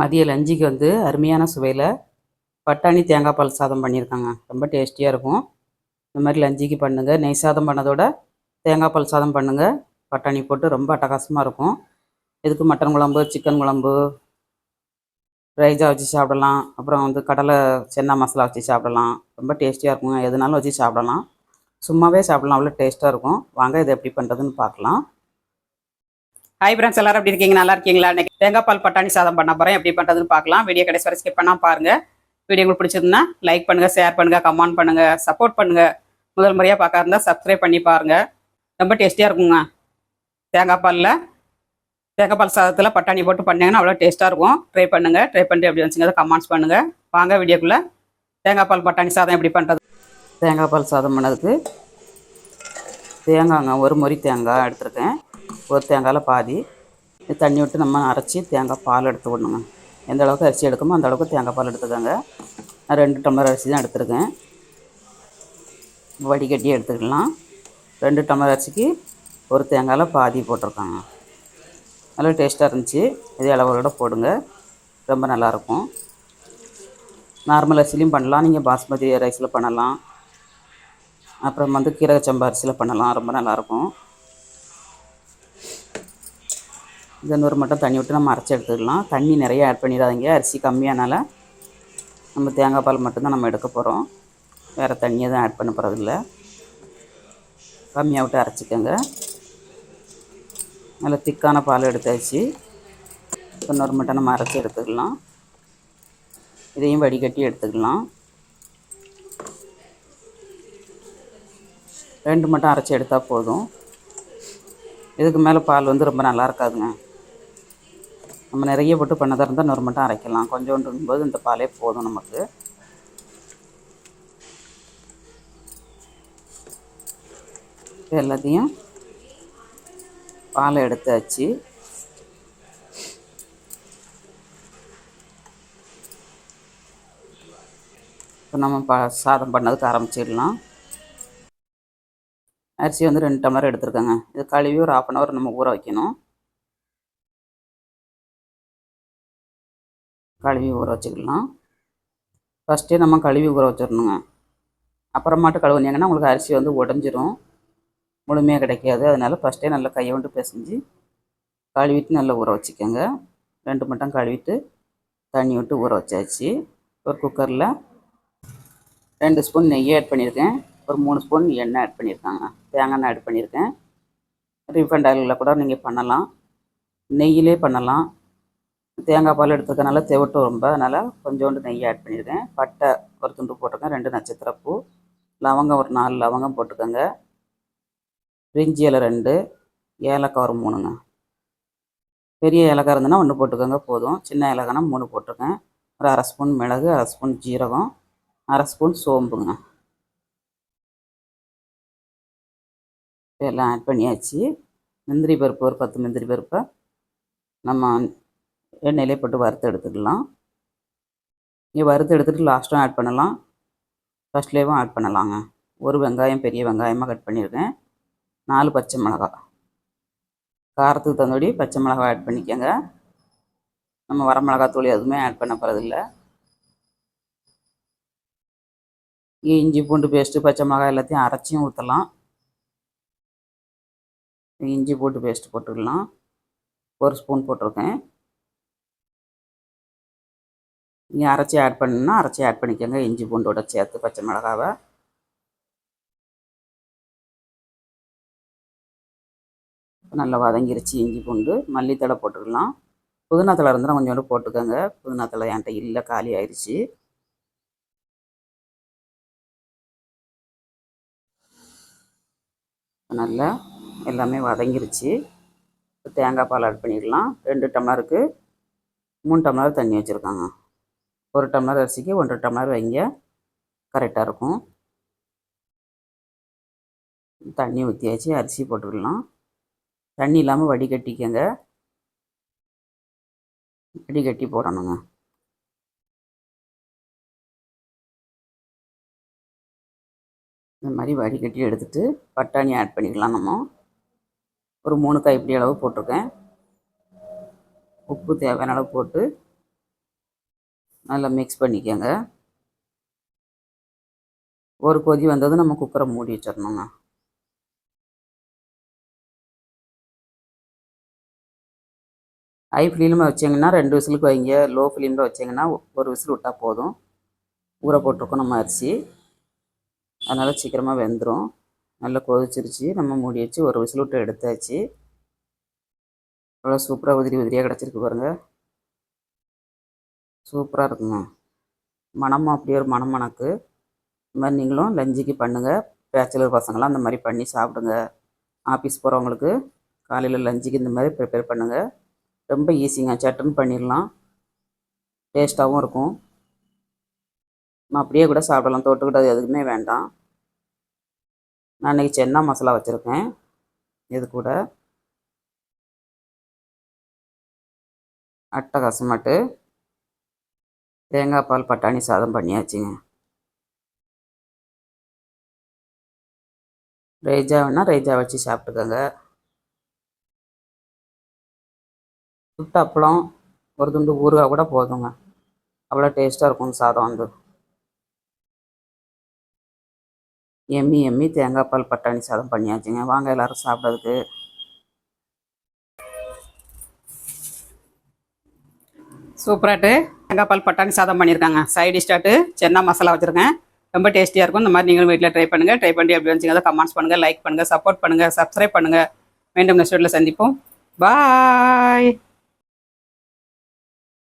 மதிய லஞ்சுக்கு வந்து அருமையான சுவையில் பட்டாணி தேங்காய் பால் சாதம் பண்ணியிருக்காங்க. ரொம்ப டேஸ்டியாக இருக்கும். இந்த மாதிரி லஞ்சுக்கு பண்ணுங்கள் நெய் சாதம் பண்ணதோட தேங்காய் பால் சாதம் பண்ணுங்கள் பட்டாணி போட்டு ரொம்ப அட்டகாசமாக இருக்கும். இதுக்கு மட்டன் குழம்பு சிக்கன் குழம்பு ரைஜா வச்சு சாப்பிடலாம். அப்புறம் வந்து கடலை சென்னா மசாலா வச்சு சாப்பிடலாம். ரொம்ப டேஸ்டியாக இருக்குங்க. எதுனாலும் வச்சு சாப்பிடலாம். சும்மாவே சாப்பிடலாம். அவ்வளோ டேஸ்ட்டாக இருக்கும். வாங்க இதை எப்படி பண்ணுறதுன்னு பார்க்கலாம். ஹை ஃப்ரெண்ட்ஸ் எல்லாரும் எப்படி இருக்கீங்க? நல்லா இருக்கீங்களா? இன்னைக்கு தேங்காய் பால் பட்டாணி சாதம் பண்ண போகிறேன் எப்படி பண்ணுறதுன்னு பார்க்கலாம். வீடியோ கடைசி வரை ஸ்கிப் பண்ணால் பாருங்கள் வீடியோ உங்களுக்கு பிடிச்சிருந்தா லைக் பண்ணுங்கள் ஷேர் பண்ணுங்கள் கமெண்ட் பண்ணுங்கள் சப்போர்ட் பண்ணுங்கள் முதல் முறையாக பார்க்க இருந்தால் சப்ஸ்கிரைப் பண்ணி பாருங்கள் ரொம்ப டேஸ்டியாக இருக்குங்க. தேங்காய் பாலில் தேங்காய் பால் சாதத்தில் பட்டாணி போட்டு பண்ணீங்கன்னா அவ்வளோ டேஸ்ட்டாக இருக்கும். ட்ரை பண்ணுங்கள் ட்ரை பண்ணிட்டு எப்படி வச்சுங்க கமெண்ட்ஸ் பண்ணுங்கள் வாங்க வீடியோக்குள்ளே. தேங்காய் பால் பட்டாணி சாதம் எப்படி பண்ணுறது தேங்காய் பால் சாதம் பண்ணதுக்கு தேங்காய்ங்க ஒரு முறி தேங்காய் எடுத்திருக்கேன். ஒரு தேங்காயில் பாதி தண்ணி விட்டு நம்ம அரைச்சி தேங்காய் பால் எடுத்து விடணுங்க. எந்த அளவுக்கு அரிசி எடுக்கமோ அந்த அளவுக்கு தேங்காய் பால் எடுத்துக்கோங்க. நான் ரெண்டு டம்ளர் அரிசி தான் எடுத்துருக்கேன். வடிகட்டி எடுத்துக்கலாம். ரெண்டு டம்ளர் அரிசிக்கு ஒரு தேங்காயில் பாதி போட்டிருக்காங்க. நல்லா டேஸ்ட்டாக இருந்துச்சு. இதே அளவோட போடுங்க. ரொம்ப நல்லாயிருக்கும் நார்மல் அரிசிலையும் பண்ணலாம். நீங்கள் பாஸ்மதி ரைஸில் பண்ணலாம். அப்புறம் வந்து கீரக சம்பா அரிசியில் பண்ணலாம். ரொம்ப நல்லாயிருக்கும் இன்னொரு மட்டும் தண்ணி விட்டு நம்ம அரைச்சி எடுத்துக்கலாம். தண்ணி நிறைய ஆட் பண்ணிடாதீங்க. அரிசி கம்மியானால நம்ம தேங்காய் பால் மட்டும்தான் நம்ம எடுக்க போகிறோம் வேறு தண்ணியை எதுவும் ஆட் பண்ண போகிறதில்ல கம்மியாக விட்டு அரைச்சிக்கோங்க. நல்லா திக்கான பால் எடுத்தாச்சு. இன்னொரு மட்டும் நம்ம அரைச்சி எடுத்துக்கலாம். இதையும் வடிகட்டி எடுத்துக்கலாம். ரெண்டு மட்டும் அரைச்சி எடுத்தால் போதும். இதுக்கு மேலே பால் வந்து ரொம்ப நல்லா இருக்காதுங்க. நம்ம நிறைய போட்டு பண்ணதாக இருந்தால் இன்னொரு மட்டும் அரைக்கலாம். கொஞ்சோண்டு இந்த பாலே போதும் நமக்கு. எல்லாத்தையும் பாலை எடுத்தாச்சு. இப்போ நம்ம பா சாதம் பண்ணதுக்கு ஆரம்பிச்சிடலாம். அரிசி வந்து ரெண்டு டம்ளர் எடுத்துருக்கோங்க. இது கழுவி ஒரு ஆஃப் அன் ஹவர் நம்ம ஊற வைக்கணும். கழுவி ஊற வச்சுக்கலாம். ஃபஸ்ட்டே நம்ம கழுவி ஊற வச்சிடணுங்க. அப்புறமாட்டு கழுவுனீங்கன்னா உங்களுக்கு அரிசி வந்து உடஞ்சிரும். முழுமையாக கிடைக்காது. அதனால் ஃபஸ்ட்டே நல்லா கையை விட்டு பிசைஞ்சு கழுவிட்டு நல்லா ஊற வச்சுக்கோங்க. ரெண்டு மட்டும் கழுவிட்டு தண்ணி விட்டு ஊற வச்சாச்சு. ஒரு குக்கரில் ரெண்டு ஸ்பூன் நெய் ஆட் பண்ணியிருக்கேன். ஒரு மூணு ஸ்பூன் எண்ணெய் ஆட் பண்ணியிருக்காங்க. தேங்காய் எண்ணெய் ஆட் பண்ணியிருக்கேன். ரீஃபண்ட் ஆயிலில் கூட நீங்கள் பண்ணலாம். நெய்யிலே பண்ணலாம். தேங்காய் பால் எடுத்துக்கனால தெவட்டும் ரொம்ப. அதனால் கொஞ்சோண்டு நெய் ஆட் பண்ணியிருக்கேன் பட்டை ஒரு துண்டு போட்டிருக்கேன். ரெண்டு நட்சத்திரப்பூ லவங்கம் ஒரு நாலு லவங்கம் போட்டுக்கோங்க பிரிஞ்சி இலை ரெண்டு. ஏலக்காய் ஒரு மூணுங்க. பெரிய ஏலக்காய் இருந்ததுன்னா ஒன்று போட்டுக்கோங்க போதும். சின்ன ஏலக்காய்னா மூணு போட்டிருக்கேன். ஒரு அரை ஸ்பூன் மிளகு அரை ஸ்பூன் ஜீரகம் அரை ஸ்பூன் சோம்புங்க. எல்லாம் ஆட் பண்ணியாச்சு. முந்திரி பருப்பு ஒரு பத்து முந்திரி பருப்பை நம்ம எண்ணெயிலே போட்டு வறுத்து எடுத்துக்கலாம். இங்கே வறுத்து எடுத்துகிட்டு லாஸ்ட்டும் ஆட் பண்ணலாம். ஃபஸ்ட்லேயும் ஆட் பண்ணலாங்க. ஒரு வெங்காயம் பெரிய வெங்காயமாக கட் பண்ணியிருக்கேன் நாலு பச்சை மிளகா. காரத்துக்கு தகுந்தபடி பச்சை மிளகா ஆட் பண்ணிக்கோங்க. நம்ம வர மிளகாத்தூள் எதுவுமே ஆட் பண்ண போகிறதில்ல இஞ்சி பூண்டு பேஸ்ட்டு பச்சை மிளகாய் எல்லாத்தையும் அரைச்சியும் ஊற்றலாம் இஞ்சி பூண்டு பேஸ்ட் போட்டுக்கலாம். ஒரு ஸ்பூன் போட்டிருக்கேன். நீங்கள் அரைச்சி ஆட் பண்ணணும்னா அரைச்சி ஆட் பண்ணிக்கோங்க. இஞ்சி பூண்டோட சேர்த்து பச்சை மிளகாவை. நல்லா வதங்கிருச்சு இஞ்சி பூண்டு. மல்லித்தலை போட்டுக்கலாம். புதினா தழை இருந்தால் கொஞ்சோண்டு போட்டுக்கோங்க. புதினா தழை என்கிட்ட இல்லை காலி ஆயிடுச்சு நல்லா எல்லாமே வதங்கிருச்சு. தேங்காய் பால் ஆட் பண்ணிக்கலாம் ரெண்டு டம்ளருக்கு மூணு டம்ளர் தண்ணி வச்சுருக்காங்க. ஒரு டம்ளர் அரிசிக்கு ஒன்றரை டம்ளர் வைங்க. கரெக்டாக இருக்கும். தண்ணி ஊற்றியாச்சு அரிசி போட்டுக்கலாம். தண்ணி இல்லாமல் வடிகட்டிக்கங்க. வடிகட்டி போடணுங்க. இந்த மாதிரி வடிகட்டி எடுத்துகிட்டு பட்டாணி ஆட் பண்ணிக்கலாம் நம்ம. ஒரு மூணு காய் இப்படி அளவு போட்டிருக்கேன். உப்பு தேவையான அளவு போட்டு நல்லா மிக்ஸ் பண்ணிக்கோங்க. ஒரு கொதி வந்ததும் நம்ம குக்கரை மூடி வச்சிடணுங்க. ஹை ஃப்ளேமில் வச்சிங்கன்னா ரெண்டு விசிலுக்கு வைங்க. லோ ஃப்ளேமில் வச்சிங்கன்னா ஒரு விசில் விட்டால் போதும். ஊற போட்டிருக்கோம் நம்ம அரிசி. அதனால் சீக்கிரமாக வெந்துடும் நல்லா கொதிச்சிருச்சு. நம்ம மூடி வச்சு ஒரு விசில் விட்டு எடுத்தாச்சு. அவ்வளோ சூப்பராக உதிரி உதிரியாக கிடச்சிருக்கு பாருங்கள் சூப்பராக இருக்குங்க. மணமும் அப்படியே ஒரு மனம் மணக்கு இந்த மாதிரி நீங்களும் லஞ்சுக்கு பண்ணுங்கள் பேச்சுலர் பசங்களாம் அந்த மாதிரி பண்ணி சாப்பிடுங்க. ஆஃபீஸ் போகிறவங்களுக்கு காலையில் லஞ்சுக்கு இந்த மாதிரி ப்ரிப்பேர் பண்ணுங்கள் ரொம்ப ஈஸிங்க சட்டுன்னு பண்ணிடலாம். டேஸ்ட்டாகவும் இருக்கும். நம்ம அப்படியே கூட சாப்பிடலாம். தொட்டுக்கிட்டது எதுக்குமே வேண்டாம். நான் இன்றைக்கி சென்னா மசாலா வச்சுருக்கேன். இது கூட அட்டகாசமாட்டு தேங்காய் பால் பட்டாணி சாதம் பண்ணியாச்சுங்க. ரைஜா வேணால் ரைஜா வச்சு சாப்பிட்டுக்கோங்க. சுட்ட அப்பளம் ஒரு துண்டு ஊறுகாய் கூட போதுங்க. அவ்வளோ டேஸ்ட்டாக இருக்கும் சாதம் வந்து. எம்மி எம்மி தேங்காய் பால் பட்டாணி சாதம் பண்ணியாச்சுங்க. வாங்க எல்லாரும் சாப்பிட்றதுக்கு. சூப்பராட்டு. தேங்காய் பால் பட்டாணி சாதம் பண்ணியிருக்காங்க. சைடு ஸ்டார்ட்டு சென்னா மசாலா வச்சுருக்கேன். ரொம்ப டேஸ்டியாக இருக்கும். இந்த மாதிரி நீங்களும் வீட்டில் ட்ரை பண்ணுங்கள் ட்ரை பண்ணி அப்படி வச்சுங்க அதை கமெண்ட்ஸ் பண்ணுங்கள் லைக் பண்ணுங்கள் சப்போர்ட் பண்ணுங்கள் சப்ஸ்கிரைப் பண்ணுங்கள் மீண்டும் நெக்ஸ்ட் வீட்டில் சந்திப்போம். பாய்